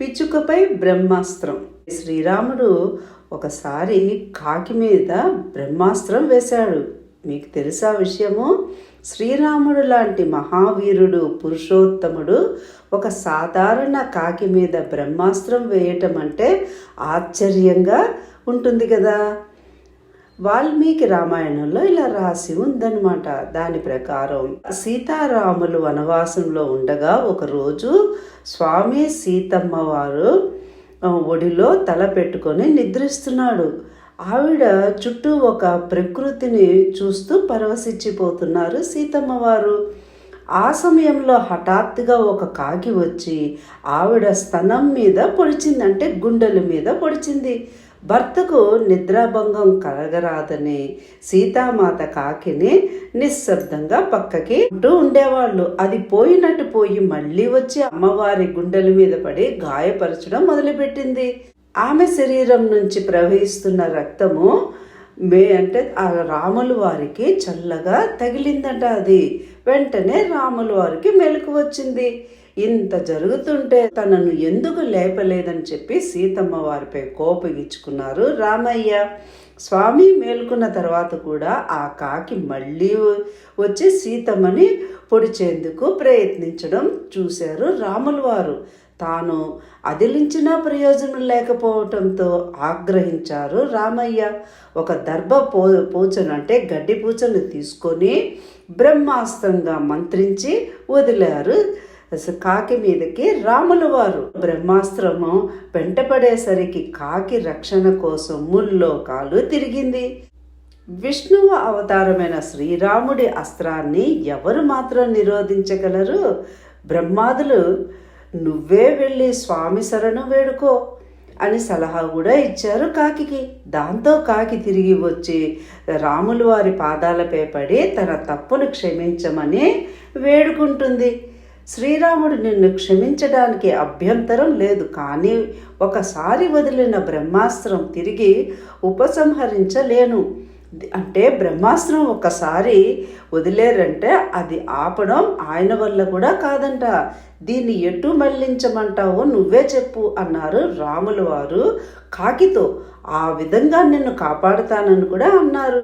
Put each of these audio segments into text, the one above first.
పిచ్చుకపై బ్రహ్మాస్త్రం. శ్రీరాముడు ఒకసారి కాకి మీద బ్రహ్మాస్త్రం వేశాడు. మీకు తెలుసా విషయము? శ్రీరాముడు లాంటి మహావీరుడు పురుషోత్తముడు ఒక సాధారణ కాకి మీద బ్రహ్మాస్త్రం వేయటం అంటే ఆశ్చర్యంగా ఉంటుంది కదా? వాల్మీకి రామాయణంలో ఇలా రాసి ఉందన్నమాట. దాని ప్రకారం సీతారాములు వనవాసంలో ఉండగా ఒకరోజు స్వామి సీతమ్మ వారు ఒడిలో తల పెట్టుకొని నిద్రిస్తున్నాడు. ఆవిడ చుట్టూ ఒక ప్రకృతిని చూస్తూ పరవశించిపోతున్నారు సీతమ్మ వారు. ఆ సమయంలో హఠాత్తుగా ఒక కాకి వచ్చి ఆవిడ స్తనం మీద పొడిచింది అంటే గుండెల మీద పొడిచింది. భర్తకు నిద్రాభంగం కలగరాదని సీతామాత కాకిని నిశ్శబ్దంగా పక్కకి ఉంటూ ఉండేవాళ్ళు. అది పోయినట్టు పోయి మళ్ళీ వచ్చి అమ్మవారి గుండెల మీద పడి గాయపరచడం మొదలుపెట్టింది. ఆమె శరీరం నుంచి ప్రవహిస్తున్న రక్తము మే అంటే ఆ రాములు వారికి చల్లగా తగిలిందట అది. వెంటనే రాములు వారికి మెలకు వచ్చింది. ఇంత జరుగుతుంటే తనను ఎందుకు లేపలేదని చెప్పి సీతమ్మ వారిపై కోపగించుకున్నారు రామయ్య. స్వామి మేల్కొన్న తర్వాత కూడా ఆ కాకి మళ్ళీ వచ్చి సీతమ్మని పొడిచేందుకు ప్రయత్నించడం చూశారు రాములు వారు. తాను అదిలించినా ప్రయోజనం లేకపోవటంతో ఆగ్రహించారు రామయ్య. ఒక దర్భ పో పూచను అంటే గడ్డి పూచను తీసుకొని బ్రహ్మాస్త్రంగా మంత్రించి వదిలారు కాకి మీదకి రాముల వారు. బ్రహ్మాస్త్రము వెంటపడేసరికి కాకి రక్షణ కోసం ముల్లోకాలు తిరిగింది. విష్ణువు అవతారమైన శ్రీరాముడి అస్త్రాన్ని ఎవరు మాత్రం నిరోధించగలరు? బ్రహ్మాదులు నువ్వే వెళ్ళి స్వామి శరణు వేడుకో అని సలహా కూడా ఇచ్చారు కాకికి. దాంతో కాకి తిరిగి వచ్చి రాములు వారి పాదాలపై పడి తన తప్పును క్షమించమని వేడుకుంటుంది. శ్రీరాముడు నిన్ను క్షమించడానికి అభ్యంతరం లేదు. కానీ ఒకసారి వదిలిన బ్రహ్మాస్త్రం తిరిగి ఉపసంహరించలేను. అంటే బ్రహ్మాస్త్రం ఒకసారి వదిలేరంటే అది ఆపడం ఆయన వల్ల కూడా కాదంట. దీన్ని ఎటు మళ్ళించమంటావో నువ్వే చెప్పు అన్నారు రాముల వారు కాకితో. ఆ విధంగా నిన్ను కాపాడుతానని కూడా అన్నారు.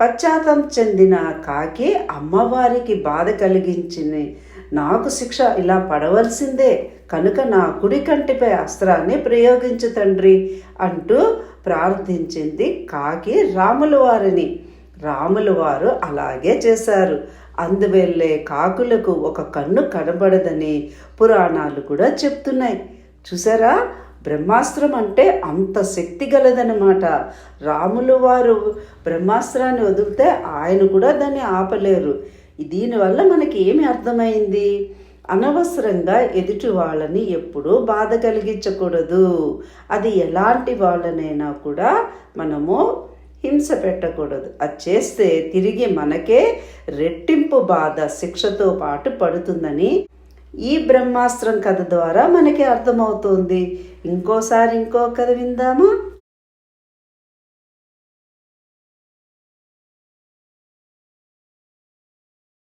పశ్చాత్తం చెందిన కాకి అమ్మవారికి బాధ కలిగించింది. నాకు శిక్ష ఇలా పడవలసిందే. కనుక నా కుడి కంటిపై అస్త్రాన్ని ప్రయోగించు తండ్రి అంటూ ప్రార్థించింది కాకి రాముల వారిని. రాముల వారు అలాగే చేశారు. అందువల్లే కాకులకు ఒక కన్ను కనబడదని పురాణాలు కూడా చెప్తున్నాయి. చూసారా? బ్రహ్మాస్త్రం అంటే అంత శక్తి గలదనమాట రాములు వారు బ్రహ్మాస్త్రాన్ని వదిలితే ఆయన కూడా దాన్ని ఆపలేరు. దీనివల్ల మనకి ఏమి అర్థమైంది? అనవసరంగా ఎదుటి వాళ్ళని ఎప్పుడూ బాధ కలిగించకూడదు. అది ఎలాంటి వాళ్ళనైనా కూడా మనము హింస పెట్టకూడదు. అది చేస్తే తిరిగి మనకే రెట్టింపు బాధ శిక్షతో పాటు పడుతుందని ఈ బ్రహ్మాస్త్రం కథ ద్వారా మనకి అర్థమవుతుంది. ఇంకోసారి ఇంకో కథ విందామా?